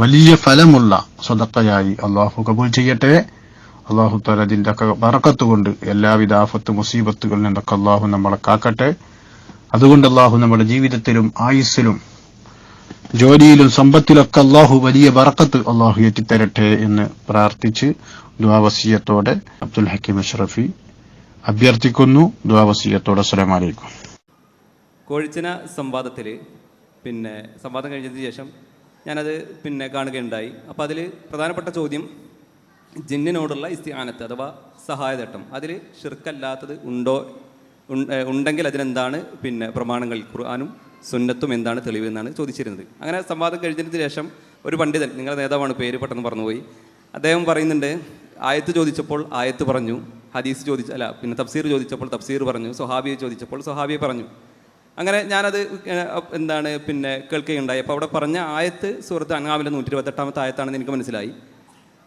വലിയ ഫലമുള്ള സ്വതക്കയായി അള്ളാഹു കബൂൽ ചെയ്യട്ടെ. അള്ളാഹു താല അതിന്റെ ഒക്കെ കൊണ്ട് എല്ലാവിധ ആഫത്ത് മുസീബത്തുകളിൽ നിന്നൊക്കെ അള്ളാഹു നമ്മളെ കാക്കട്ടെ. അതുകൊണ്ട് അള്ളാഹു നമ്മുടെ ജീവിതത്തിലും ആയുസ്സിലും ജോലിയിലും സമ്പത്തിലൊക്കെ അള്ളാഹു വലിയ വറക്കത്ത് അള്ളാഹു എത്തിത്തരട്ടെ എന്ന് പ്രാർത്ഥിച്ച് ദ്വാവസീയത്തോടെ അബ്ദുൽ ഹക്കീം അഷ്റഫി അഭ്യർത്ഥിക്കുന്നു. ദ്വാവസീയത്തോടെ അസ്സലാമു അലൈക്കും. കോഴിച്ചന സംവാദത്തിൽ പിന്നെ സംവാദം കഴിഞ്ഞതിന് ശേഷം ഞാനത് പിന്നെ കാണുകയുണ്ടായി. അപ്പോൾ അതിൽ പ്രധാനപ്പെട്ട ചോദ്യം ജിന്നിനോടുള്ള ഇസ്തിഹാനത്ത് അഥവാ സഹായതട്ടം. അതിൽ ഷിർക്കല്ലാത്തത് ഉണ്ടോ? ഉണ്ടെങ്കിൽ അതിനെന്താണ്? പിന്നെ പ്രമാണങ്ങൾ ഖുർആാനും സുന്നത്തും എന്താണ് തെളിവ് എന്നാണ് ചോദിച്ചിരുന്നത്. അങ്ങനെ സംവാദം കഴിഞ്ഞതിന് ശേഷം ഒരു പണ്ഡിതൻ നിങ്ങളുടെ നേതാവാണ് പേര് പെട്ടെന്ന് പറഞ്ഞുപോയി അദ്ദേഹം പറയുന്നുണ്ട് ആയത്ത് ചോദിച്ചപ്പോൾ ആയത്ത് പറഞ്ഞു ഹദീസ് ചോദിച്ച അല്ല പിന്നെ തഫ്സീർ ചോദിച്ചപ്പോൾ തഫ്സീർ പറഞ്ഞു സുഹാബിയെ ചോദിച്ചപ്പോൾ സുഹാബിയെ പറഞ്ഞു. അങ്ങനെ ഞാനത് എന്താണ് പിന്നെ കേൾക്കുകയുണ്ടായി. അപ്പോൾ അവിടെ പറഞ്ഞ ആയത്ത് സുഹൃത്ത് അങ്ങാവിലെ നൂറ്റി ഇരുപത്തെട്ടാമത്തെ ആയത്താണെന്ന് എനിക്ക് മനസ്സിലായി.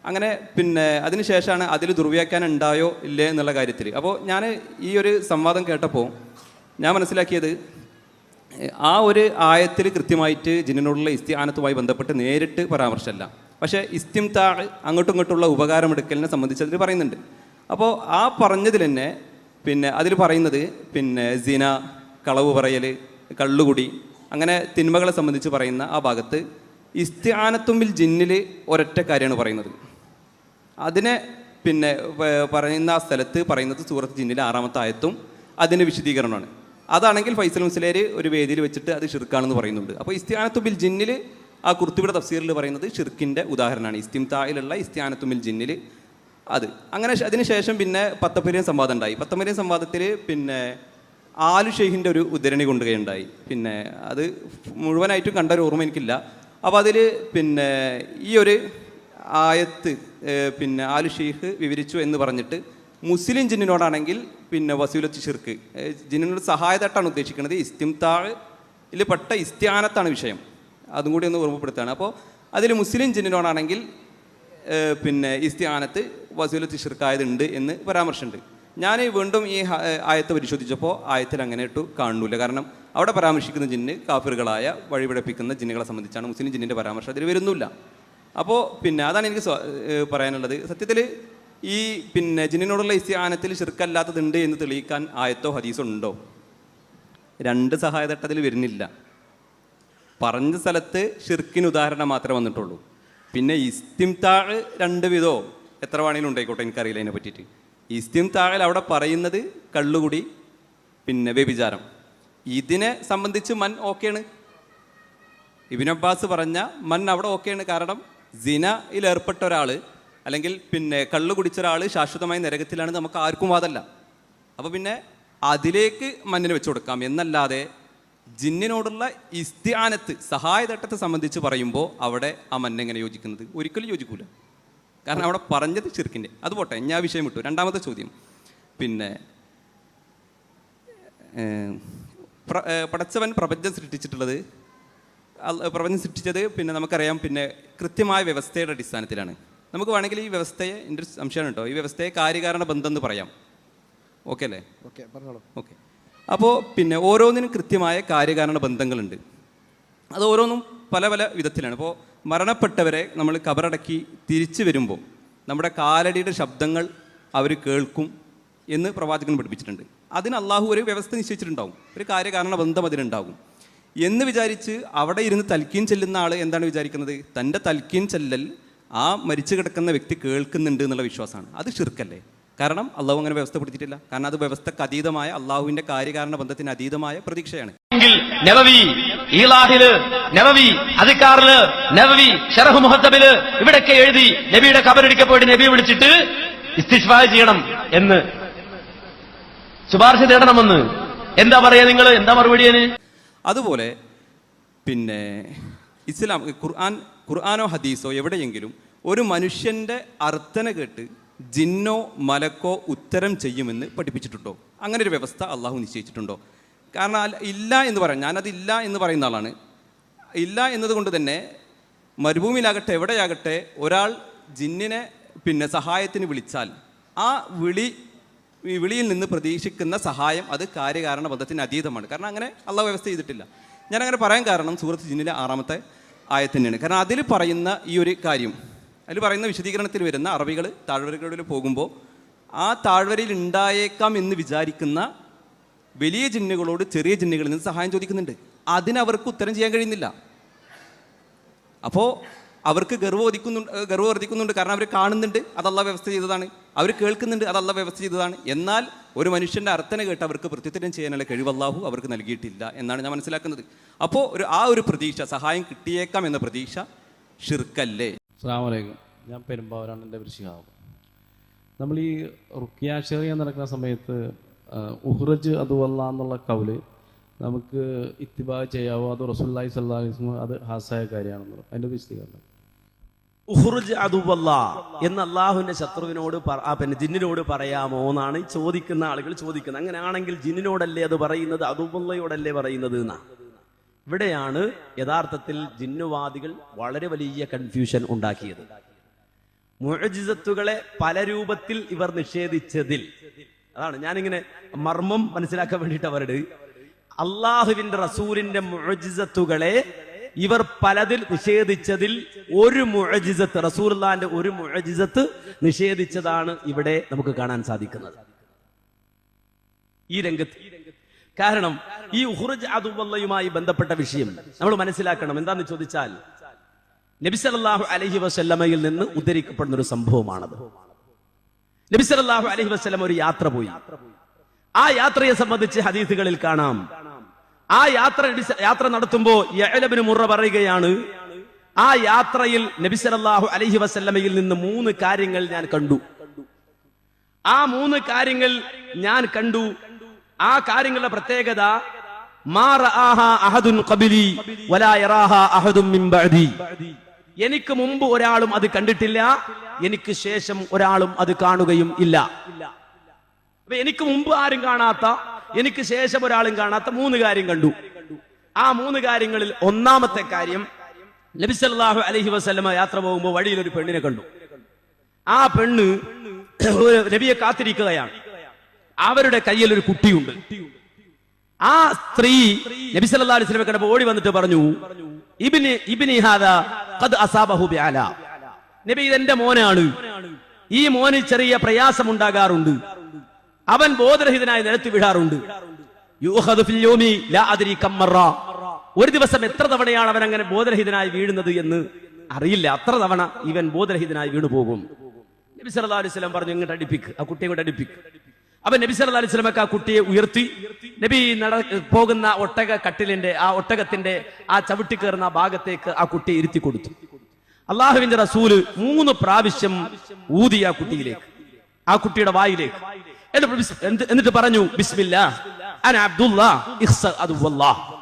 അങ്ങനെ പിന്നെ അതിനുശേഷമാണ് അതിൽ ദുർവ്യാഖ്യാനം ഉണ്ടായോ ഇല്ലേ എന്നുള്ള കാര്യത്തിൽ. അപ്പോൾ ഞാൻ ഈ ഒരു സംവാദം കേട്ടപ്പോൾ ഞാൻ മനസ്സിലാക്കിയത് ആ ഒരു ആയത്തിൽ കൃത്യമായിട്ട് ജിന്നിനോടുള്ള ഇസ്തിയാനത്തുമായി ബന്ധപ്പെട്ട് നേരിട്ട് പരാമർശമല്ല. പക്ഷേ ഇസ്തിംതാ അങ്ങോട്ടും ഇങ്ങോട്ടുള്ള ഉപകാരമെടുക്കലിനെ സംബന്ധിച്ച് അതിൽ പറയുന്നുണ്ട്. അപ്പോൾ ആ പറഞ്ഞതിൽ തന്നെ പിന്നെ അതിൽ പറയുന്നത് പിന്നെ സിന കളവ് പറയൽ കള്ളുകുടി അങ്ങനെ തിന്മകളെ സംബന്ധിച്ച് പറയുന്ന ആ ഭാഗത്ത് ഇസ്തിയാനത്തുമ്പിൽ ജിന്നിൽ ഒരൊറ്റ കാര്യമാണ് പറയുന്നത്. അതിനെ പിന്നെ പറയുന്ന ആ സ്ഥലത്ത് പറയുന്നത് സൂറത്ത് ജിന്നിൽ ആറാമത്തെ ആയത്തും അതിന്റെ വിശദീകരണമാണ്. അതാണെങ്കിൽ ഫൈസൽ മുസ്ലേർ ഒരു വേദിയിൽ വെച്ചിട്ട് അത് ഷിർക്കാണെന്ന് പറയുന്നുണ്ട്. അപ്പോൾ ഇസ്തിയാനത്തുമ്പിൽ ജിന്നിൽ ആ കുർത്തിയുടെ തഫ്സീറിൽ പറയുന്നത് ഷിർക്കിന്റെ ഉദാഹരണമാണ്. ഇസ്തിംതായിലുള്ള ഇസ്തിയാനത്തുമ്പിൽ ജിന്നിൽ അത്. അങ്ങനെ അതിനുശേഷം പിന്നെ പത്തപ്പരിയൻ സംവാദം ഉണ്ടായി. പത്തപ്പരിയൻ സംവാദത്തിൽ പിന്നെ ആലു ഷെയ്ഖിന്റെ ഒരു ഉദ്ധരണി കൊണ്ടുകയുണ്ടായി പിന്നെ അത് മുഴുവനായിട്ടും കണ്ട ഒരു ഓർമ്മ എനിക്കില്ല. അപ്പോൾ അതിൽ പിന്നെ ഈ ഒരു ആയത്ത് പിന്നെ ആലു ഷെയ്ഖ് വിവരിച്ചു എന്ന് പറഞ്ഞിട്ട് മുസ്ലിം ജിന്നിനോടാണെങ്കിൽ പിന്നെ വസൂലത്ത് ഷിർക്ക് ജിന്നിനോട് സഹായതായിട്ടാണ് ഉദ്ദേശിക്കുന്നത്. ഇസ്തിംതാഴിൽ പെട്ട ഇസ്ത്യാനത്താണ് വിഷയം. അതും കൂടി ഒന്ന് ഓർമ്മപ്പെടുത്തുകയാണ്. അപ്പോൾ അതിൽ മുസ്ലിം ജിന്നിനോടാണെങ്കിൽ പിന്നെ ഇസ്തിയാനത്ത് വസൂലത്ത് ഷിർക്കായതുണ്ട് എന്ന് പരാമർശമുണ്ട് ഞാൻ വീണ്ടും ഈ ആയത്ത് പരിശോധിച്ചപ്പോൾ ആയത്തിൽ അങ്ങനെ ഇട്ടു കാണുന്നില്ല. കാരണം അവിടെ പരാമർശിക്കുന്ന ജിന്ന് കാഫിറുകളായ വഴിപിഴപ്പിക്കുന്ന ജിന്നുകളെ സംബന്ധിച്ചാണ് മുസ്ലിം ജിന്നിന്റെ പരാമർശം അതിൽ വരുന്നില്ല. അപ്പോൾ പിന്നെ അതാണ് എനിക്ക് പറയാനുള്ളത്. സത്യത്തിൽ ഈ പിന്നെ ജിന്നിനോടുള്ള ഇസ്യാനത്തിൽ ചെറുക്കല്ലാത്തതുണ്ട് എന്ന് തെളിയിക്കാൻ ആയത്തോ ഹദീസോ ഉണ്ടോ? രണ്ട് സഹായതട്ടതിൽ വരുന്നില്ല. പറഞ്ഞ സ്ഥലത്ത് ഷിർക്കിന് ഉദാഹരണം മാത്രമേ വന്നിട്ടുള്ളൂ. പിന്നെ ഇസ്തിംതാഴ് രണ്ട് വിധോ എത്ര വേണമെങ്കിലും ഉണ്ടായിക്കോട്ടെ എനിക്കറിയില്ല അതിനെ പറ്റിയിട്ട് ഇസ്തിംതാഴിൽ അവിടെ പറയുന്നത് കള്ളുകുടി പിന്നെ വ്യഭിചാരം. ഇതിനെ സംബന്ധിച്ച് മൻ ഓക്കെയാണ്. ഇബിൻ അബ്ബാസ് പറഞ്ഞ മൻ അവിടെ ഓക്കെയാണ്. കാരണം ജിനയിൽ ഏർപ്പെട്ട ഒരാൾ അല്ലെങ്കിൽ പിന്നെ കള്ളു കുടിച്ച ഒരാൾ ശാശ്വതമായ നരകത്തിലാണ് നമുക്ക് ആർക്കും വാദമല്ല. അപ്പോൾ പിന്നെ അതിലേക്ക് മണ്ണിന് വെച്ചു കൊടുക്കാം. എന്നല്ലാതെ ജിന്നിനോടുള്ള ഇസ്തിയാനത്ത് സഹായതട്ടത്തെ സംബന്ധിച്ച് പറയുമ്പോൾ അവിടെ ആ മണ്ണെങ്ങനെ യോജിക്കുന്നത്? ഒരിക്കലും യോജിക്കൂല. കാരണം അവിടെ പറഞ്ഞത് ചെറുക്കിന്റെ. അത് പോട്ടെ ഞാൻ ആ വിഷയം വിട്ടു. രണ്ടാമത്തെ ചോദ്യം. പിന്നെ പടച്ചവൻ പ്രപഞ്ചം സൃഷ്ടിച്ചിട്ടുള്ളത് പ്രപഞ്ചം സൃഷ്ടിച്ചത് പിന്നെ നമുക്കറിയാം പിന്നെ കൃത്യമായ വ്യവസ്ഥയുടെ അടിസ്ഥാനത്തിലാണ്. നമുക്ക് വേണമെങ്കിൽ ഈ വ്യവസ്ഥയെ എന്റെ സംശയമാണ് കേട്ടോ ഈ വ്യവസ്ഥയെ കാര്യകാരണ ബന്ധം എന്ന് പറയാം. ഓക്കെ അല്ലേ? ഓക്കെ പറഞ്ഞോളൂ. ഓക്കെ. അപ്പോൾ പിന്നെ ഓരോന്നിനും കൃത്യമായ കാര്യകാരണ ബന്ധങ്ങളുണ്ട്. അത് ഓരോന്നും പല പല വിധത്തിലാണ്. ഇപ്പോൾ മരണപ്പെട്ടവരെ നമ്മൾ കബറടക്കി തിരിച്ചു വരുമ്പോൾ നമ്മുടെ കാലടിയുടെ ശബ്ദങ്ങൾ അവർ കേൾക്കും എന്ന് പ്രവാചകൻ പഠിപ്പിച്ചിട്ടുണ്ട്. അതിന് അള്ളാഹു ഒരു വ്യവസ്ഥ നിശ്ചയിച്ചിട്ടുണ്ടാവും. ഒരു കാര്യകാരണ ബന്ധം അതിനുണ്ടാകും. എന്ന് വിചാരിച്ച് അവിടെ ഇരുന്ന് തൽക്കീൻ ചെല്ലുന്ന ആൾ എന്താണ് വിചാരിക്കുന്നത്? തന്റെ തൽക്കീൻ ചെല്ലൽ ആ മരിച്ചു കിടക്കുന്ന വ്യക്തി കേൾക്കുന്നുണ്ട് എന്നുള്ള വിശ്വാസമാണ്. അത് ഷിർക്കല്ലേ കാരണം അള്ളാഹു അങ്ങനെ വ്യവസ്ഥപ്പെടുത്തിയിട്ടില്ല. കാരണം അത് വ്യവസ്ഥക്ക് അതീതമായ അള്ളാഹുവിന്റെ കാര്യകാരണ ബന്ധത്തിന് അതീതമായ പ്രതീക്ഷയാണ്. എങ്കിൽ നവവി ഈലാഹിൽ നവവി അധികാറിൽ നവവി ഷറഹ് മുഹത്തബിൽ ഇവിടൊക്കെ എഴുതി നബിയുടെ കബറടിക്ക പോയിട്ട് നബിയെ വിളിച്ചിട്ട് ഇസ്തിഷ്ഫാ ചെയ്യണം എന്ന്. ശുപാർശ തേടണമെന്ന്. എന്താ പറയാ നിങ്ങൾ? എന്താ മറുപടിയന് അതുപോലെ പിന്നെ ഇസ്ലാം ഖുർആൻ ഖുർആാനോ ഹദീസോ എവിടെയെങ്കിലും ഒരു മനുഷ്യന്റെ അർത്ഥന കേട്ട് ജിന്നോ മലക്കോ ഉത്തരം ചെയ്യുമെന്ന് പഠിപ്പിച്ചിട്ടുണ്ടോ? അങ്ങനെ ഒരു വ്യവസ്ഥ അള്ളാഹു നിശ്ചയിച്ചിട്ടുണ്ടോ? കാരണം ഇല്ല എന്ന് പറയാം. ഞാനത് ഇല്ല എന്ന് പറയുന്ന ആളാണ്. ഇല്ല എന്നതുകൊണ്ട് തന്നെ മരുഭൂമിയിലാകട്ടെ എവിടെയാകട്ടെ ഒരാൾ ജിന്നിനെ പിന്നെ സഹായത്തിന് വിളിച്ചാൽ ആ വിളി ഈ വിളിയിൽ നിന്ന് പ്രതീക്ഷിക്കുന്ന സഹായം അത് കാര്യകാരണ ബന്ധത്തിന് അതീതമാണ്. കാരണം അങ്ങനെ അള്ളാഹ് വ്യവസ്ഥ ചെയ്തിട്ടില്ല. ഞാനങ്ങനെ പറയാൻ കാരണം സൂറത്ത് ജിന്നിലെ ആറാമത്തെ ആയത്തന്നെയാണ് കാരണം അതിൽ പറയുന്ന ഈ ഒരു കാര്യം അതിൽ പറയുന്ന വിശദീകരണത്തിൽ വരുന്ന അറബികൾ താഴ്വരകളിൽ പോകുമ്പോൾ ആ താഴ്വരയിൽ ഉണ്ടായേക്കാം എന്ന് വിചാരിക്കുന്ന വലിയ ജിന്നുകളോട് ചെറിയ ജിന്നുകളിൽ നിന്ന് സഹായം ചോദിക്കുന്നുണ്ട്. അതിനവർക്ക് ഉത്തരം ചെയ്യാൻ കഴിയുന്നില്ല. അപ്പോൾ അവർക്ക് ഗർവോദിക്കുന്നുണ്ട് ഗർവവർദ്ധിക്കുന്നുണ്ട് കാരണം അവർ കാണുന്നുണ്ട് അതല്ല വ്യവസ്ഥ ചെയ്തതാണ്. അവർ കേൾക്കുന്നുണ്ട് അതല്ല വ്യവസ്ഥ ചെയ്തതാണ്. എന്നാൽ ഒരു മനുഷ്യന്റെ അർത്ഥന കേട്ട് അവർക്ക് പ്രത്യുത്തരം ചെയ്യാനുള്ള കഴിവല്ലാഹു അവർക്ക് നൽകിയിട്ടില്ല എന്നാണ് ഞാൻ മനസ്സിലാക്കുന്നത്. അപ്പോൾ ഒരു ആ ഒരു പ്രതീക്ഷ സഹായം കിട്ടിയേക്കാം എന്ന പ്രതീക്ഷ ഷിർക്കല്ലേ അസ്സാമലൈക്കും ഞാൻ പെരുമ്പാവൂരാണ് എന്റെ വൃശ്ചികാവ് നമ്മൾ ഈ റുക്കിയാശറിയ നടക്കുന്ന സമയത്ത് ഉഹ്റജ് അതുവല്ല എന്നുള്ള കൗൽ നമുക്ക് ഇത്തിബാ ചെയ്യാവോ? അത് റസൂല്ലായി സല്ലാസ്മ അത് ഹാസായ കാര്യമാണെന്നുള്ളത് അതിന്റെ വിശദീകരണം. ഉഹ്റുജ് അതുവല്ല എന്ന് അള്ളാഹുവിന്റെ ശത്രുവിനോട് പിന്നെ ജിന്നിനോട് പറയാമോ എന്നാണ് ചോദിക്കുന്ന ആളുകൾ ചോദിക്കുന്നത്. അങ്ങനെയാണെങ്കിൽ ജിന്നിനോടല്ലേ അത് പറയുന്നത്? അതുവല്ലയോടല്ലേ പറയുന്നത് എന്നാ? ഇവിടെയാണ് യഥാർത്ഥത്തിൽ ജിന്നുവാദികൾ വളരെ വലിയ കൺഫ്യൂഷൻ ഉണ്ടാക്കിയത്. മുഴജിസത്തുകളെ പല രൂപത്തിൽ ഇവർ നിഷേധിച്ചതിൽ അതാണ് ഞാനിങ്ങനെ മർമ്മം മനസ്സിലാക്കാൻ വേണ്ടിയിട്ട് അവരുടെ. അള്ളാഹുവിന്റെ റസൂലിന്റെ മുഴജിസത്തുകളെ ഇവർ പലതിൽ നിഷേധിച്ചതിൽ ഒരു മുഴജിസത്ത് റസൂർലാന്റെ ഒരു മുഴജിസത്ത് നിഷേധിച്ചതാണ് ഇവിടെ നമുക്ക് കാണാൻ സാധിക്കുന്നത്. ഈ രംഗത്ത്. കാരണം ഈ ഉഹുറജ് അതുവല്ലയുമായി ബന്ധപ്പെട്ട വിഷയം നമ്മൾ മനസ്സിലാക്കണം. എന്താന്ന് ചോദിച്ചാൽ നബി അലഹി അലൈഹി വസല്ലമയിൽ നിന്ന് ഉദ്ധരിക്കപ്പെടുന്ന ഒരു സംഭവമാണത്. നബി അലഹി വസ്ലം ഒരു യാത്ര പോയി. ആ യാത്രയെ സംബന്ധിച്ച് ഹദീസുകളിൽ കാണാം. ആ യാത്ര യാത്ര നടത്തുമ്പോ യഅലബിന് മുറ പറയുകയാണ് ആ യാത്രയിൽ നബി അലഹി വസല്ലമയിൽ നിന്ന് മൂന്ന് കാര്യങ്ങൾ ഞാൻ കണ്ടു. ആ മൂന്ന് കാര്യങ്ങൾ ഞാൻ കണ്ടു. ആ കാര്യങ്ങളുടെ പ്രത്യേകത മാ റആഹ അഹദുൻ ഖബലി വലാ യറാഹ മിൻ ബഅദി. എനിക്ക് മുമ്പ് ഒരാളും അത് കണ്ടിട്ടില്ല. എനിക്ക് ശേഷം ഒരാളും അത് കാണുകയും ഇല്ല. അപ്പൊ എനിക്ക് മുമ്പ് ആരും കാണാത്ത എനിക്ക് ശേഷം ഒരാളും കാണാത്ത മൂന്ന് കാര്യം കണ്ടു. ആ മൂന്ന് കാര്യങ്ങളിൽ ഒന്നാമത്തെ കാര്യം നബി സല്ലല്ലാഹു അലൈഹി വസല്ലമ യാത്ര പോകുമ്പോൾ വഴിയിൽ ഒരു പെണ്ണിനെ കണ്ടു. ആ പെണ്ണ് നബിയെ കാത്തിരിക്കുകയാണ്. അവരുടെ കയ്യിൽ ഒരു കുട്ടിയുണ്ട്. ആ സ്ത്രീ നബി സല്ലല്ലാഹു അലൈഹി സ്വലമെ കണ്ടപ്പോൾ ഓടി വന്നിട്ട് പറഞ്ഞു ഇബ്നി നബി ഇതെന്റെ മോനാണ്. ഈ മോന് ചെറിയ പ്രയാസം ഉണ്ടാകാറുണ്ട് അവൻ ബോധരഹിതനായി നിരത്തി കം ഒരു ദിവസം എത്ര തവണയാണ് അവൻ അങ്ങനെ ബോധരഹിതനായി വീഴുന്നത് എന്ന് അറിയില്ല. അത്ര തവണ ഇവൻ ബോധരഹിതനായി വീണു പോകും നബി സല്ലല്ലാഹു അലൈഹി വസല്ലം പറഞ്ഞു ഇങ്ങോട്ട് അടിപ്പിക്ക്. ആ കുട്ടിയെ കൊണ്ട് അടിപ്പിക്ക്. അപ്പൊ നബി സല അലൈഹി സ്വലമക്ക് ആ കുട്ടിയെ ഉയർത്തി. നബി നട പോകുന്ന ഒട്ടക കട്ടിലിന്റെ ആ ഒട്ടകത്തിന്റെ ആ ചവിട്ടി കയറുന്ന ഭാഗത്തേക്ക് ആ കുട്ടിയെ ഇരുത്തി കൊടുത്തു. അള്ളാഹുവിന്റെ റസൂൽ മൂന്ന് പ്രാവശ്യം ഊതി ആ കുട്ടിയിലേക്ക് ആ കുട്ടിയുടെ വായിലേക്ക്. എന്നിട്ട് പറഞ്ഞു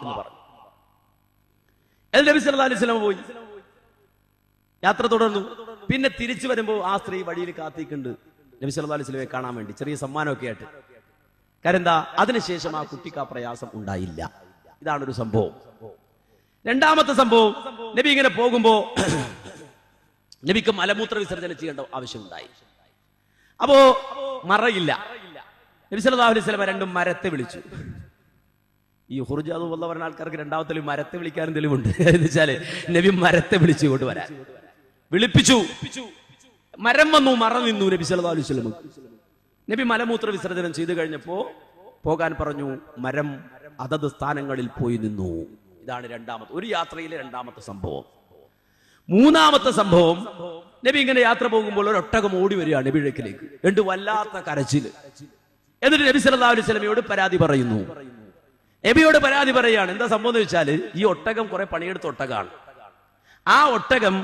എന്ന് പറഞ്ഞു. എന്നിട്ട് നബി അലൈഹി പോയി. യാത്ര തുടർന്നു. പിന്നെ തിരിച്ചു വരുമ്പോൾ ആ സ്ത്രീ വഴിയിൽ കാത്തിക്കുണ്ട് നബി സല്ലാ അലൈഹി സ്വലമെ കാണാൻ വേണ്ടി ചെറിയ സമ്മാനമൊക്കെ ആയിട്ട്. കാരണം എന്താ അതിനുശേഷം ആ കുട്ടിക്ക് ആ പ്രയാസം ഉണ്ടായില്ല. ഇതാണ് ഒരു സംഭവം. രണ്ടാമത്തെ സംഭവം നബി ഇങ്ങനെ പോകുമ്പോ നബിക്ക് മലമൂത്ര വിസർജനം ചെയ്യേണ്ട ആവശ്യമുണ്ടായി. അപ്പോ മറയില്ല. നബി സല്ലല്ലാഹു അലൈഹി സ്വലമ രണ്ടും മരത്തെ വിളിച്ചു. ഈ ഹുർജാദ് ഉള്ള പറഞ്ഞ ആൾക്കാർക്ക് രണ്ടാമത്തെ മരത്തെ വിളിക്കാനും തെളിവുണ്ട് എന്ന് വെച്ചാൽ നബി മരത്തെ വിളിച്ചു കൊണ്ട് വരാൻ. വിളിപ്പിച്ചു. മരം വന്നു മറ നിന്നു നബി സല്ലല്ലാഹു അലൈഹി വസല്ലം. നബി മലമൂത്ര വിസർജനം ചെയ്തു കഴിഞ്ഞപ്പോ പോകാൻ പറഞ്ഞു മരം അതത് സ്ഥാനങ്ങളിൽ പോയി നിന്നു. ഇതാണ് രണ്ടാമത്തെ ഒരു യാത്രയിലെ രണ്ടാമത്തെ സംഭവം. മൂന്നാമത്തെ സംഭവം നബി ഇങ്ങനെ യാത്ര പോകുമ്പോൾ ഒരു ഒട്ടകം ഓടി വരികയാണ് നബിഴക്കിലേക്ക് രണ്ട് വല്ലാത്ത കരച്ചിൽ എന്നിട്ട് നബി സല്ലല്ലാഹു അലൈഹി സ്വലമയോട് പരാതി പറയുന്നു. നബിയോട് പരാതി പറയുകയാണ് എന്താ സംഭവം എന്ന് വെച്ചാൽ ഈ ഒട്ടകം കുറെ പണിയെടുത്ത ഒട്ടകമാണ് ആ ഒട്ടകം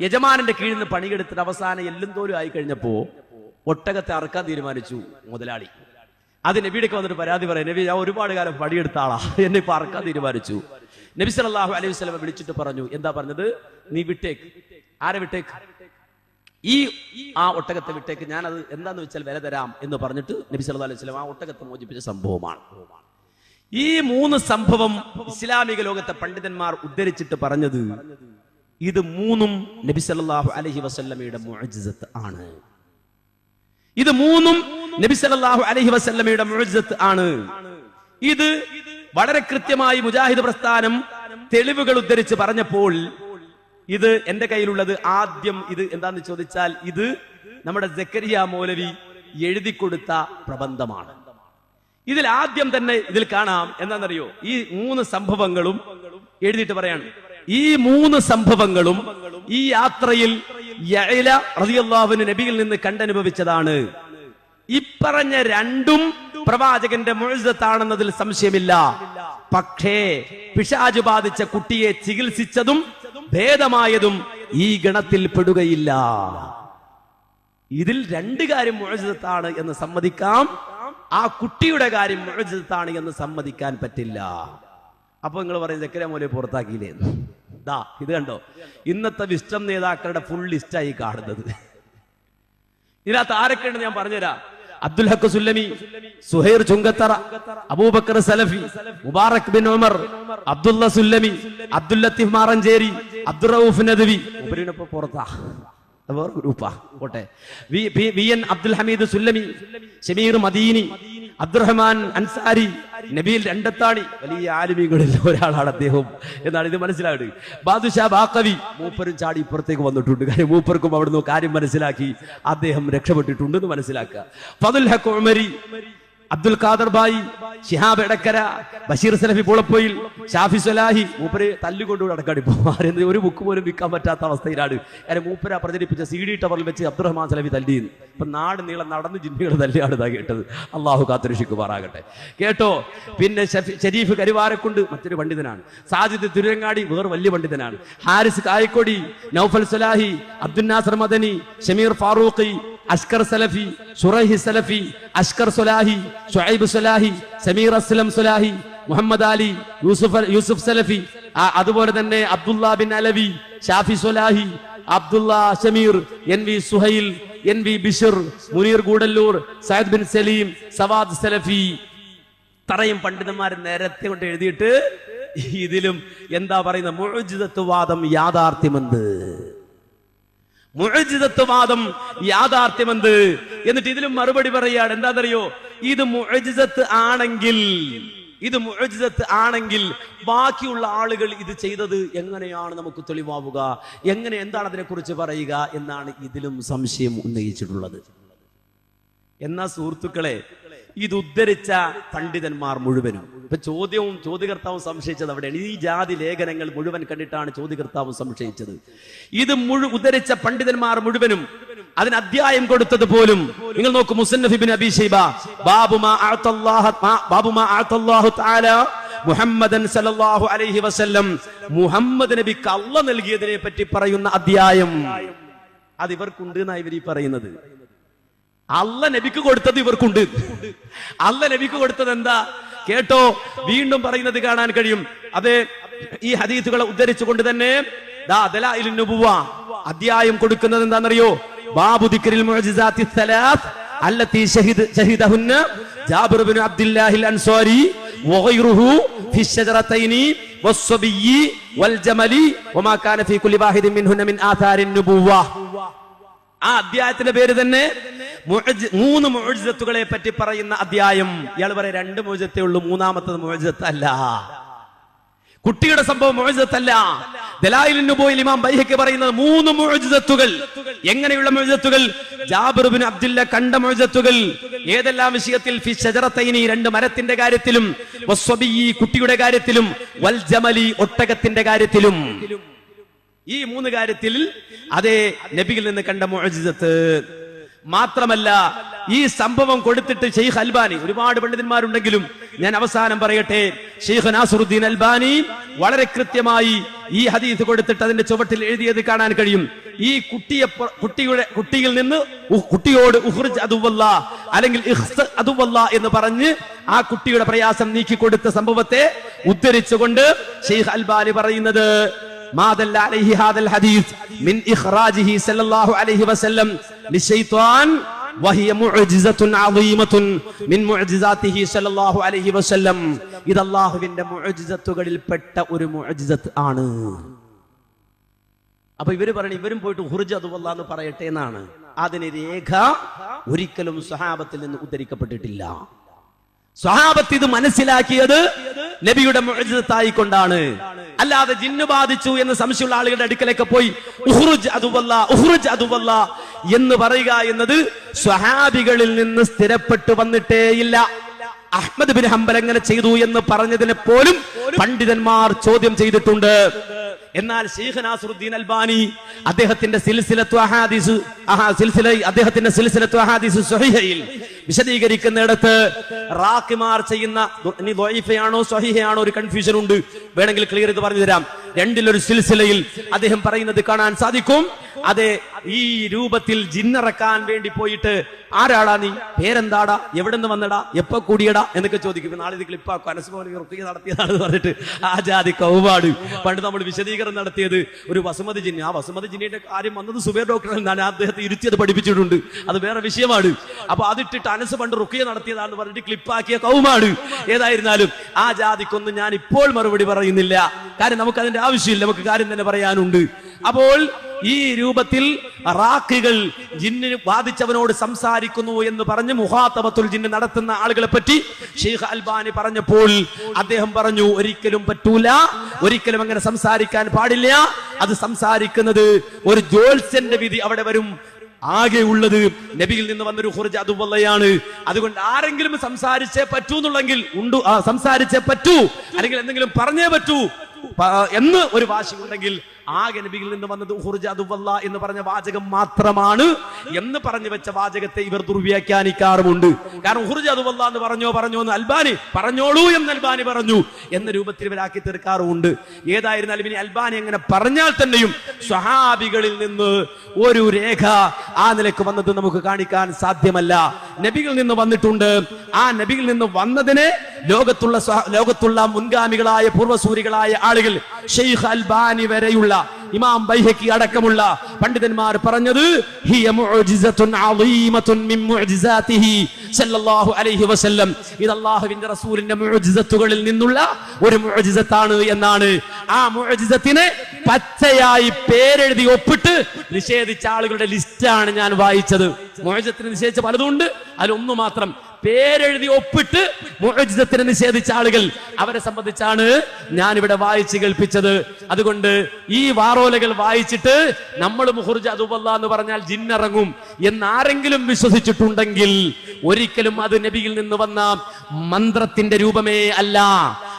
യജമാനന്റെ കീഴിൽ നിന്ന് പണിയെടുത്തിട്ട് അവസാനം എല്ലും തോലും ആയി കഴിഞ്ഞപ്പോ ഒട്ടകത്തെ അറക്കാൻ തീരുമാനിച്ചു മുതലാളി. അത് നബിയുടെക്ക് വന്നിട്ട് പരാതി പറയാം നബി ഞാൻ ഒരുപാട് കാലം പണിയെടുത്ത ആളാ. എന്നെ ഇപ്പൊ അറക്കാൻ തീരുമാനിച്ചു. നബി സല്ലല്ലാഹു അലൈഹി വസല്ലം വിളിച്ചിട്ട് പറഞ്ഞു എന്താ പറഞ്ഞത്? നീ വിട്ടേക്ക്. ആരെ വിട്ടേക്ക്? ഈ ആ ഒട്ടകത്തെ വിട്ടേക്ക് ഞാൻ അത് എന്താന്ന് വെച്ചാൽ വില തരാം എന്ന് പറഞ്ഞിട്ട് നബി സല്ലാ അലൈഹി വസല്ലം ആ ഒട്ടകത്തെ മോചിപ്പിച്ച സംഭവമാണ്. ഈ മൂന്ന് സംഭവം ഇസ്ലാമിക ലോകത്തെ പണ്ഡിതന്മാർ ഉദ്ധരിച്ചിട്ട് പറഞ്ഞത് ഇത് മൂന്നും നബി സല്ലാഹു അലഹി വസല്ലമയുടെ മുഅ്ജിസത്ത് ആണ്. ഇത് മൂന്നും നബി സല്ലാഹു അലഹി വസല്ലമയുടെ മുഅ്ജിസത്ത് ആണ്. ഇത് വളരെ കൃത്യമായി മുജാഹിദ് പ്രസ്ഥാനം തെളിവുകൾ ഉദ്ധരിച്ച് പറഞ്ഞപ്പോൾ ഇത് എന്റെ കയ്യിലുള്ളത് ആദ്യം ഇത് എന്താന്ന് ചോദിച്ചാൽ ഇത് നമ്മുടെ ജക്കരിയ മൗലവി എഴുതി കൊടുത്ത പ്രബന്ധമാണ്. ഇതിൽ ആദ്യം തന്നെ ഇതിൽ കാണാം എന്താണെന്നറിയോ? ഈ മൂന്ന് സംഭവങ്ങളും എഴുതിയിട്ട് പറയാണ്. ഈ മൂന്ന് സംഭവങ്ങളും ഈ യാത്രയിൽ നബിയിൽ നിന്ന് കണ്ടനുഭവിച്ചതാണ്. ഇപ്പറഞ്ഞ രണ്ടും പ്രവാചകന്റെ മുഴുതത്താണെന്നതിൽ സംശയമില്ല. പക്ഷേ പിശാജ് ബാധിച്ച കുട്ടിയെ ചികിത്സിച്ചതും ഭേദമായതും ഈ ഗണത്തിൽ പെടുകയില്ല. ഇതിൽ രണ്ട് കാര്യം മുഴുതത്താണ് എന്ന് സമ്മതിക്കാം. ആ കുട്ടിയുടെ കാര്യം മുഴജിതത്താണ് എന്ന് സമ്മതിക്കാൻ പറ്റില്ല. അപ്പൊ നിങ്ങൾ പറയും ചക്കരെ മോലെ പുറത്താക്കിയില്ലേ? ദാ ഇത് കണ്ടോ? ഇന്നത്തെ വിസ്റ്റം നേതാക്കളുടെ ഫുൾ ലിസ്റ്റായി കാണുന്നത്. ഇതിനകത്ത് ആരൊക്കെയുണ്ട് ഞാൻ പറഞ്ഞുതരാം. അബ്ദുൽ ഹക്ക് സുല്ലമി സുഹൈർ ചുങ്കത്തറ അബൂബക്കർ സലഫി മുബാറക് ബിൻ ഉമർ അബ്ദുള്ള സുല്ലമി അബ്ദുൽ ലത്തീഫ് മാറഞ്ചേരി അബ്ദുറൌഫ് നദവി. ഉപരിനൊപ്പം പുറത്താ. ഗ്രൂപ്പാ. കോട്ടെ വി എൻ അബ്ദുൽ ഹമീദ് സുല്ലമി ഷമീർ മദീനി അബ്ദുറഹ്മാൻ അൻസാരി നബിയിൽ രണ്ടത്താണി. വലിയ ആലിമീങ്ങളിൽ ഒരാളാണ് അദ്ദേഹം. എന്നാണ് ഇത് മനസ്സിലായത്. ബാദുഷാ ബാക്കവി മൂപ്പരും ചാടി ഇപ്പുറത്തേക്ക് വന്നിട്ടുണ്ട്. കാര്യം മൂപ്പർക്കും അവിടുന്ന് കാര്യം മനസ്സിലാക്കി അദ്ദേഹം രക്ഷപ്പെട്ടിട്ടുണ്ടെന്ന് മനസ്സിലാക്കുക. ഫതുൽ ഹക്കോമരി അബ്ദുൽ ഖാദർ ബായി ഷിഹാബ് എടക്കര ബഷീർ സലഫി പുളപ്പൊയിൽ ഷാഫി സലാഹി മൂപ്പര് തല്ലുകൊണ്ട് അടക്കാടി ആരെന്ത് ഒരു ബുക്ക് പോലും വിൽക്കാൻ പറ്റാത്ത അവസ്ഥയിലാണ്. കാര്യം മൂപ്പര പ്രചരിപ്പിച്ച സി ഡി ടവറിൽ വെച്ച് അബ്ദുറഹ്മാൻ സലഫി തല്ലിയിരുന്നു ഇപ്പൊ നാട് നീളം നടന്ന് ജിന്നുകൾ തല്ലിയാണ് ഇതാ കേട്ടത്. അള്ളാഹു കാത്തുരക്ഷിക്കുമാറാകട്ടെ. കേട്ടോ? പിന്നെ ഷരീഫ് കരുവാരക്കുണ്ട് മറ്റൊരു പണ്ഡിതനാണ്. സാജിദ് തിരുരങ്ങാടി വേറെ വലിയ പണ്ഡിതനാണ്. ഹാരിസ് കായക്കൊടി നൌഫൽ സലാഹി അബ്ദുൽ നാസർ മദനി ഷമീർ ഫാറൂഖി അഷ്കർ സലഫി സുറൈഹി സലഫി അഷ്കർ സുലാഹി ഷുഹൈബ് സുലാഹി സമീർ അസ്ലം സുലാഹി മുഹമ്മദ് അലി യൂസുഫ് യൂസുഫ് സലഫി അതുപോലെ തന്നെ Abdulla bin Alavi Shafi Sulahi Abdullah Shameer N V Suhail N V Bishar Muneer Gudalur Sayyid bin Salim Sawad Salafi. ഇത്രയും പണ്ഡിതന്മാർ നേരത്തെ കൊണ്ട് എഴുതിയിട്ട് ഇതിലും എന്താ പറയുന്ന മുഴുജിതത്വവാദം യാഥാർത്ഥ്യമെന്ത് മുഴജിതത്വവാദം യാഥാർത്ഥ്യമെന്ത്? എന്നിട്ട് ഇതിലും മറുപടി പറയാണ് എന്താണെന്നറിയോ? ഇത് മുഴജിതത്ത് ആണെങ്കിൽ ഇത് മുഴജിതത്ത് ആണെങ്കിൽ ബാക്കിയുള്ള ആളുകൾ ഇത് ചെയ്തത് എങ്ങനെയാണ് നമുക്ക് തെളിവാവുക? എങ്ങനെ എന്താണ് അതിനെക്കുറിച്ച് പറയുക എന്നാണ് ഇതിലും സംശയം ഉന്നയിച്ചിട്ടുള്ളത്. എന്നാ സുഹൃത്തുക്കളെ ഇത് ഉദ്ധരിച്ച പണ്ഡിതന്മാർ മുഴുവനും. ഇപ്പൊ ചോദ്യവും ചോദ്യകർത്താവും സംശയിച്ചത് അവിടെയാണ്. ഈ ജാതി ലേഖനങ്ങൾ മുഴുവൻ കണ്ടിട്ടാണ് ചോദ്യകർത്താവും സംശയിച്ചത്. ഇത് മുഴു ഉദ്ധരിച്ച പണ്ഡിതന്മാർ മുഴുവനും അതിന് അധ്യായം കൊടുത്തത് പോലും നിങ്ങൾ നോക്കൂ മുസന്നഫിബിൻ അബി ബാബുമാ മുഹമ്മദൻ സല്ലല്ലാഹു അലൈഹി വസല്ലം മുഹമ്മദ് നബിക്ക് അള്ള നൽകിയതിനെ പറ്റി പറയുന്ന അധ്യായം. അത് ഇവർക്കുണ്ട് എന്നാണ് ഇവർ ഈ പറയുന്നത്. അല്ല നബിക്ക് കൊടുത്തത് ഇവർക്കുണ്ട്. അല്ല നബിക്ക് കൊടുത്തത് എന്താ? കേട്ടോ? വീണ്ടും പറയുന്നത് കാണാൻ കഴിയും. അത് ഈ ഹദീസുകളെ ഉദ്ധരിച്ചുകൊണ്ട് തന്നെ അധ്യായം കൊടുക്കുന്നത് എന്താണെന്നറിയോ? ബാബു ആ അധ്യായത്തിന്റെ പേര് തന്നെ മൂന്ന് മുഅ്ജിസത്തുകളെ പറ്റി പറയുന്ന അധ്യായം. ഇയാൾ പറയാം രണ്ട് മുഅ്ജിസത്തേ ഉള്ളൂ മൂന്നാമത്തത് മുഅ്ജിസത്ത് അല്ല കുട്ടിയുടെ സംഭവം മുഅ്ജിസത്തല്ല ദലായിലിൻ പോയി ഇമാം ബൈഹയ്ക്ക് പറയുന്നത് മൂന്ന് മുഅ്ജിസത്തുകൾ എങ്ങനെയുള്ള മുഅ്ജിസത്തുകൾ ജാബിർ ബിൻ അബ്ദുല്ല കണ്ട മുഅ്ജിസത്തുകൾ ഏതെല്ലാം വിഷയത്തിൽ? ഫി ഷജറത്തൈനി രണ്ട് മരത്തിന്റെ കാര്യത്തിലും. കുട്ടിയുടെ കാര്യത്തിലും. വൽ ജമലി ഒട്ടകത്തിന്റെ കാര്യത്തിലും. ഈ മൂന്ന് കാര്യത്തിൽ അതേ നബിയിൽ നിന്ന് കണ്ട മുഅ്ജിസത്ത്. മാത്രമല്ല ഈ സംഭവം കൊടുത്തിട്ട് ഷെയ്ഖ് അൽബാനി ഒരുപാട് പണ്ഡിതന്മാരുണ്ടെങ്കിലും ഞാൻ അവസാനം പറയട്ടെ ഷെയ്ഖ് നാസറുദ്ദീൻ അൽബാനി വളരെ കൃത്യമായി ഈ ഹദീസ് കൊടുത്തിട്ട് അതിന്റെ ചുവട്ടിൽ എഴുതിയത് കാണാൻ കഴിയും. ഈ കുട്ടിയെ കുട്ടിയുടെ കുട്ടിയിൽ നിന്ന് കുട്ടിയോട് ഉഹ്റിജ് അതുവല്ല അല്ലെങ്കിൽ ഇഹ്സ് അതുവല്ല എന്ന് പറഞ്ഞ് ആ കുട്ടിയുടെ പ്രയാസം നീക്കി കൊടുത്ത സംഭവത്തെ ഉദ്ധരിച്ചുകൊണ്ട് ഷെയ്ഖ് അൽബാനി പറയുന്നത് ما دل عليه هذا الحديث من إخراجه صلى الله عليه وسلم للشيطان وهي معجزة عظيمة من معجزاته صلى الله عليه وسلم ഇത് അള്ളാഹുവിന്റെ മുഅജിസത്തുകളിൽ പെട്ട ഒരു മുഅജിസത്ത് ആണ് അപ്പൊ ഇവര് പറയണ ഇവരും പോയിട്ട് ഹുർജ് അതുവല്ല എന്ന് പറയട്ടെ എന്നാണ് അതിന് രേഖ ഒരിക്കലും സ്വഹാബത്തിൽ നിന്ന് ഉദ്ധരിക്കപ്പെട്ടിട്ടില്ല സ്വഹാബത്ത് ഇത് മനസ്സിലാക്കിയത് നബിയുടെ മുഅജിസത്തായിക്കൊണ്ടാണ് അല്ലാതെ ജിന്ന് ബാധിച്ചു എന്ന് സംശയമുള്ള ആളുകളുടെ അടുക്കലൊക്കെ പോയി ഉഹ്റുജ് അതുവല്ല ഉഹ്റുജ് അതുവല്ല എന്ന് പറയുക എന്നത് സ്വഹാബികളിൽ നിന്ന് സ്ഥിരപ്പെട്ടു വന്നിട്ടേയില്ല. അഹമ്മദ് ബിൻ ഹംബൽ എങ്ങനെ ചെയ്തു എന്ന് പറഞ്ഞതിനെ പോലും പണ്ഡിതന്മാർ ചോദ്യം ചെയ്തിട്ടുണ്ട്. എന്നാൽ ഷെയ്ഖ് നാസറുദ്ദീൻ അൽബാനി അദ്ദേഹത്തിന്റെ സിൽസിലത്തു അഹാദിസ് അഹാ സിൽസില അദ്ദേഹത്തിന്റെ സിൽസിലത്തു അഹാദിസ് സ്വഹീഹയിൽ വിശദീകരിക്കുന്നിടത്ത് റാക്കിമാർ ചെയ്യുന്ന ഇനി ദ്വൈഫയാണോ സ്വഹീഹയാണോ ഒരു കൺഫ്യൂഷൻ ഉണ്ട് വേണമെങ്കിൽ ക്ലിയർ ചെയ്ത് പറഞ്ഞു തരാം രണ്ടിലൊരു സിൽസിലയിൽ അദ്ദേഹം പറയുന്നത് കാണാൻ സാധിക്കും. അതെ ഈ രൂപത്തിൽ ജിന്നിറക്കാൻ വേണ്ടി പോയിട്ട് ആരാടാ നീ? പേരെന്താടാ? എവിടെ നിന്ന് വന്നടാ? എപ്പോ കൂടിയടാ? എന്നൊക്കെ ചോദിക്കും. നാളെ ഇത് ക്ലിപ്പാക്കും. അനസ്മോലി റുക്കിയ നടത്തിയതാണെന്ന് പറഞ്ഞിട്ട് ആ ജാതി കൗപാട് പണ്ട് നമ്മൾ വിശദീകരണം നടത്തിയത് ഒരു വസുമതി ജിന്നി. ആ വസുമതി ജിന്നിയുടെ കാര്യം വന്നത് സുബേർ ഡോക്ടറിൽ നിന്നാണ് അദ്ദേഹത്തെ ഇരുത്തിയത് പഠിപ്പിച്ചിട്ടുണ്ട്. അത് വേറെ വിഷയമാണ്. അപ്പൊ അതിട്ടിട്ട് അനസ് പണ്ട് റുക്കിയ നടത്തിയതാണെന്ന് പറഞ്ഞിട്ട് ക്ലിപ്പാക്കിയ കൗമാട്. ഏതായിരുന്നാലും ആ ജാതിക്കൊന്നും ഞാൻ ഇപ്പോൾ മറുപടി പറയുന്നില്ല. കാര്യം നമുക്ക് അതിന്റെ ആവശ്യമില്ല. നമുക്ക് കാര്യം തന്നെ പറയാനുണ്ട്. അപ്പോൾ ഈ രൂപത്തിൽ റാക്കുകൾ ജിന്നിന് ബാധിച്ചവനോട് സംസാരിക്കുന്നു എന്ന് പറഞ്ഞ് മുഹാത്തബത്തുൽ ജിന്ന് നടത്തുന്ന ആളുകളെ പറ്റി ഷെയ്ഖ് അൽബാനി പറഞ്ഞപ്പോൾ അദ്ദേഹം പറഞ്ഞു ഒരിക്കലും പറ്റൂല ഒരിക്കലും അങ്ങനെ സംസാരിക്കാൻ പാടില്ല. അത് സംസാരിക്കുന്നത് ഒരു ജോത്സ്യന്റെ വിധി അവിടെ വരും. ആകെ ഉള്ളത് നബിയിൽ നിന്ന് വന്നൊരു ഹുർജ അതുവല്ലയാണ് അതുകൊണ്ട് ആരെങ്കിലും സംസാരിച്ചേ പറ്റൂ എന്നുള്ളെങ്കിൽ ഉണ്ടു സംസാരിച്ചേ പറ്റൂ. അല്ലെങ്കിൽ എന്തെങ്കിലും പറഞ്ഞേ പറ്റൂ. എന്ന് ഒരു വാശി ഉണ്ടെങ്കിൽ ആകെ നബിയിൽ നിന്ന് വന്നത് ഹുർജ അതുവല്ല എന്ന് പറഞ്ഞ വാചകം മാത്രമാണ് എന്ന് പറഞ്ഞു വെച്ച വാചകത്തെ ഇവർ ദുർവ്യാഖ്യാനിക്കാറുമുണ്ട്. കാരണം ഹുർജ അതുവല്ല എന്ന് പറഞ്ഞോ പറഞ്ഞോ എന്ന് അൽബാനി പറഞ്ഞോളൂ എന്ന് അൽബാനി പറഞ്ഞു എന്ന രൂപത്തിൽ ഇവരാക്കി തീർക്കാറുമുണ്ട്. ഏതായിരുന്നാലും ഇനി അൽബാനി അങ്ങനെ പറഞ്ഞാൽ തന്നെയും സ്വഹാബികളിൽ നിന്ന് ഒരു രേഖ ആ നിലയ്ക്ക് വന്നത് നമുക്ക് കാണിക്കാൻ സാധ്യമല്ല. നബിയിൽ നിന്ന് വന്നിട്ടുണ്ട്. ആ നബിയിൽ നിന്ന് വന്നതിനെ ലോകത്തുള്ള ലോകത്തുള്ള മുൻഗാമികളായ പൂർവസൂരികളായ ആളുകൾ ഷെയ്ഖ് അൽബാനി വരെയുള്ള ഇമാം ബൈഹക്കി അടക്കമുള്ള പണ്ഡിതന്മാർ പറഞ്ഞത് ഇത് റസൂലിന്റെ നിന്നുള്ള ഒരു എന്നാണ്. ആ പച്ചയായി പേരെഴുതി ഒപ്പിട്ട് നിഷേധിച്ച ആളുകളുടെ ലിസ്റ്റാണ് ഞാൻ വായിച്ചത്. മുഅ്ജിസത്തിനെ നിഷേധിച്ച പലതുണ്ട്. അതിലൊന്നു മാത്രം പേരെഴുതി ഒപ്പിട്ട് മുഹജിതത്തിന് നിഷേധിച്ച ആളുകൾ. അവരെ സംബന്ധിച്ചാണ് ഞാൻ ഇവിടെ വായിച്ചു കേൾപ്പിച്ചത്. അതുകൊണ്ട് ഈ വാറോലകൾ വായിച്ചിട്ട് നമ്മൾ മുഹുർജ അതുവല്ല എന്ന് പറഞ്ഞാൽ ജിന്നിറങ്ങും. എന്നാരെങ്കിലും വിശ്വസിച്ചിട്ടുണ്ടെങ്കിൽ ഒരിക്കലും അത് നബിയിൽ നിന്ന് വന്ന മന്ത്രത്തിന്റെ രൂപമേ അല്ല.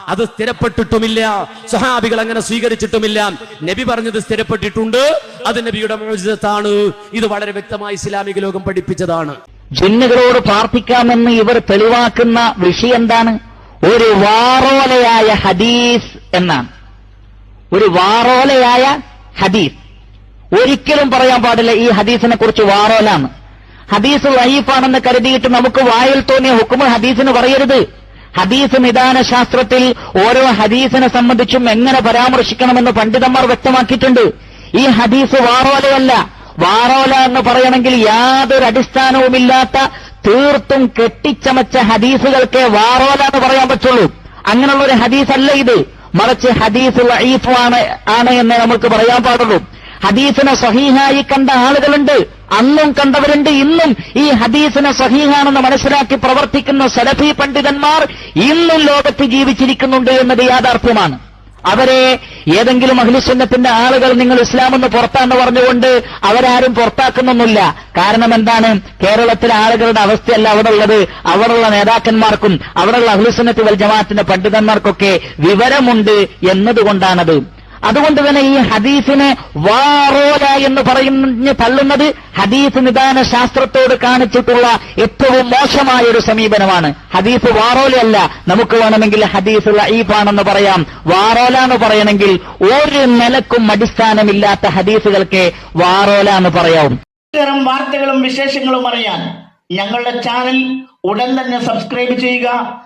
അത് സ്ഥിരപ്പെട്ടിട്ടുമില്ല. സഹാബികൾ അങ്ങനെ സ്വീകരിച്ചിട്ടുമില്ല. നബി പറഞ്ഞത് സ്ഥിരപ്പെട്ടിട്ടുണ്ട്. അത് നബിയുടെ മോചിതത്താണ് ഇത് വളരെ വ്യക്തമായി ഇസ്ലാമിക ലോകം പഠിപ്പിച്ചതാണ്. ജിന്നുകളോട് പ്രാർത്ഥിക്കാമെന്ന് ഇവർ തെളിവാക്കുന്ന വിഷയം എന്താണ് ഒരു വാറോലയായ ഹദീസ് എന്നാണ്. ഒരു വാറോലയായ ഹദീസ്. ഒരിക്കലും പറയാൻ പാടില്ല ഈ ഹദീസിനെ കുറിച്ച് വാറോലാണ്. ഹദീസ് വൈഫാണെന്ന് കരുതിയിട്ട് നമുക്ക് വായിൽ തോന്നിയ ഹുക്കുമ ഹദീസിന് പറയരുത്. ഹദീസ് നിദാന ശാസ്ത്രത്തിൽ ഓരോ ഹദീസിനെ സംബന്ധിച്ചും എങ്ങനെ പരാമർശിക്കണമെന്ന് പണ്ഡിതന്മാർ വ്യക്തമാക്കിയിട്ടുണ്ട്. ഈ ഹദീസ് വാറോലയല്ല. വാറോല എന്ന് പറയണമെങ്കിൽ യാതൊരു അടിസ്ഥാനവുമില്ലാത്ത തീർത്തും കെട്ടിച്ചമച്ച ഹദീസുകൾക്ക് വാറോല എന്ന് പറയാൻ പറ്റുള്ളൂ. അങ്ങനെയുള്ള ഒരു ഹദീസ് അല്ല ഇത്. മറിച്ച് ഹദീസ് ലഈഫ് ആണ് ആണ് എന്ന് നമുക്ക് പറയാൻ പാടുള്ളൂ. ഹദീസിനെ സഹീഹായി കണ്ട ആളുകളുണ്ട്. അന്നും കണ്ടവരുണ്ട്. ഇന്നും ഈ ഹദീസിനെ സഹീഹാണെന്ന് മനസ്സിലാക്കി പ്രവർത്തിക്കുന്ന സലഫി പണ്ഡിതന്മാർ ഇന്നും ലോകത്ത് ജീവിച്ചിരിക്കുന്നുണ്ട് എന്നത് യാഥാർത്ഥ്യമാണ്. അവരെ ഏതെങ്കിലും അഖിലുസുന്നത്തിന്റെ ആളുകൾ നിങ്ങൾ ഇസ്ലാം എന്ന് പുറത്താന്ന് പറഞ്ഞുകൊണ്ട് അവരാരും പുറത്താക്കുന്നൊന്നുമില്ല. കാരണം എന്താണ്? കേരളത്തിലെ ആളുകളുടെ അവസ്ഥയല്ല അവിടെ ഉള്ളത് അവിടെയുള്ള നേതാക്കന്മാർക്കും അവിടെയുള്ള അഖിലുസുന്നത്ത് വൽ ജമാഅത്തിന്റെ പണ്ഡിതന്മാർക്കൊക്കെ വിവരമുണ്ട് എന്നതുകൊണ്ടാണത്. അതുകൊണ്ട് തന്നെ ഈ ഹദീസിനെ വാറോല എന്ന് പറയുന്ന തള്ളുന്നത് ഹദീസ് നിദാന ശാസ്ത്രത്തോട് കാണിച്ചിട്ടുള്ള ഏറ്റവും മോശമായ ഒരു സമീപനമാണ്. ഹദീസ് വാറോലയല്ല. നമുക്ക് വേണമെങ്കിൽ ഹദീസ് ലഈഫാണെന്ന് പറയാം. വാറോല എന്ന് പറയണമെങ്കിൽ ഒരു നിലക്കും അടിസ്ഥാനമില്ലാത്ത ഹദീസുകൾക്ക് വാറോല എന്ന് പറയാവും. ഇത്തരം വാർത്തകളും വിശേഷങ്ങളും അറിയാൻ ഞങ്ങളുടെ ചാനൽ ഉടൻ തന്നെ സബ്സ്ക്രൈബ് ചെയ്യുക.